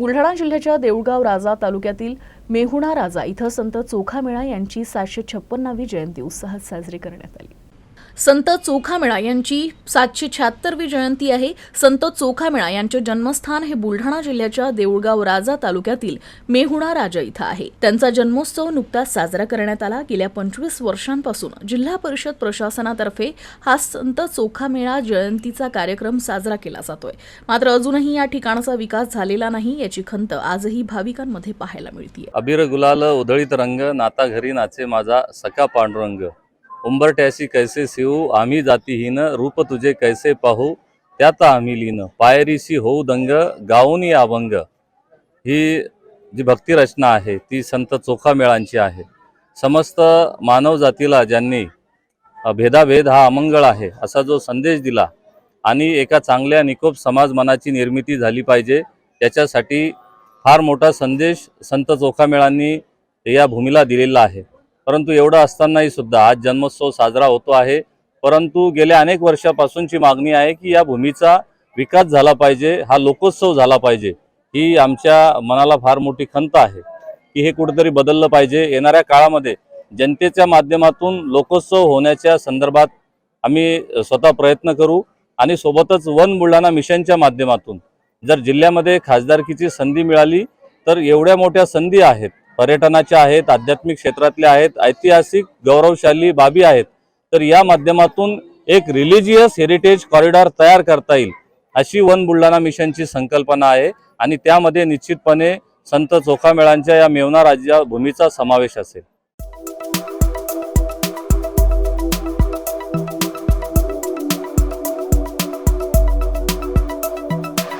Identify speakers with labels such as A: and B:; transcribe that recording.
A: बुलढाणा जिल्ह्याच्या देऊळगाव राजा तालुक्यातील मेहुणा राजा इथं संत चोखामेळा यांची सातशे छप्पन्नावी जयंती उत्साहात साजरी करण्यात आली. संत चोखामेळा यांची सातशे शहात्तरवी जयंती आहे. संत चोखामेळा यांचे जन्मस्थान हे बुलढाणा जिल्ह्याच्या देऊळगाव राजा तालुक्यातील मेहुणा राजा इथं आहे. त्यांचा जन्मोत्सव नुकताच साजरा करण्यात आला. गेल्या पंचवीस वर्षांपासून जिल्हा परिषद प्रशासनातर्फे हा संत चोखामेळा जयंतीचा कार्यक्रम साजरा केला जातोय. मात्र अजूनही या ठिकाणाचा विकास झालेला नाही याची खंत आजही भाविकांमध्ये पाहायला मिळते
B: अबीर गुलाल उधळीत रंग नाता घरी नाचे माझा सखा पांडुरंग. उंबरट्याशी कैसे शिवू आम्ही जातीहीन रूप तुझे कैसे पाहू? त्यात आम्ही लीन. पायरीशी होऊ दंग गाऊनी अभंग. ही जी भक्ती रचना आहे ती संत चोखामेळांची आहे. समस्त मानव जातीला ज्यांनी भेदाभेद हा अमंगळ आहे असा जो संदेश दिला आणि एका चांगल्या निकोप समाज मनाची निर्मिती झाली पाहिजे त्याच्यासाठी फार मोठा संदेश संत चोखामेळांनी या भूमीला दिलेला आहे. परंतु एवढं असतानाही सुद्धा आज जन्मोत्सव साजरा होतो आहे. परंतु गेल्या अनेक वर्षापासूनची मागणी आहे की या भूमीचा विकास झाला पाहिजे हा लोकोत्सव झाला पाहिजे ही आमच्या मनाला फार मोठी खंत आहे की हे कुठेतरी बदललं पाहिजे. येणाऱ्या काळामध्ये जनतेच्या माध्यमातून लोकोत्सव होण्याच्या संदर्भात आम्ही स्वतः प्रयत्न करू आणि सोबतच वन बुलढाणा मिशनच्या माध्यमातून जर जिल्ह्यामध्ये खासदारकीची संधी मिळाली तर एवढ्या मोठ्या संधी आहेत पर्यटनाच्या आहेत आध्यात्मिक क्षेत्रातल्या आहेत ऐतिहासिक गौरवशाली बाबी आहेत. तर या माध्यमातून एक रिलिजियस हेरिटेज कॉरिडॉर तयार करता येईल अशी वन बुलढाणा मिशनची संकल्पना आहे. आणि त्यामध्ये निश्चितपणे संत चोखामेळांच्या या मेवना राज्य भूमीचा समावेश असेल.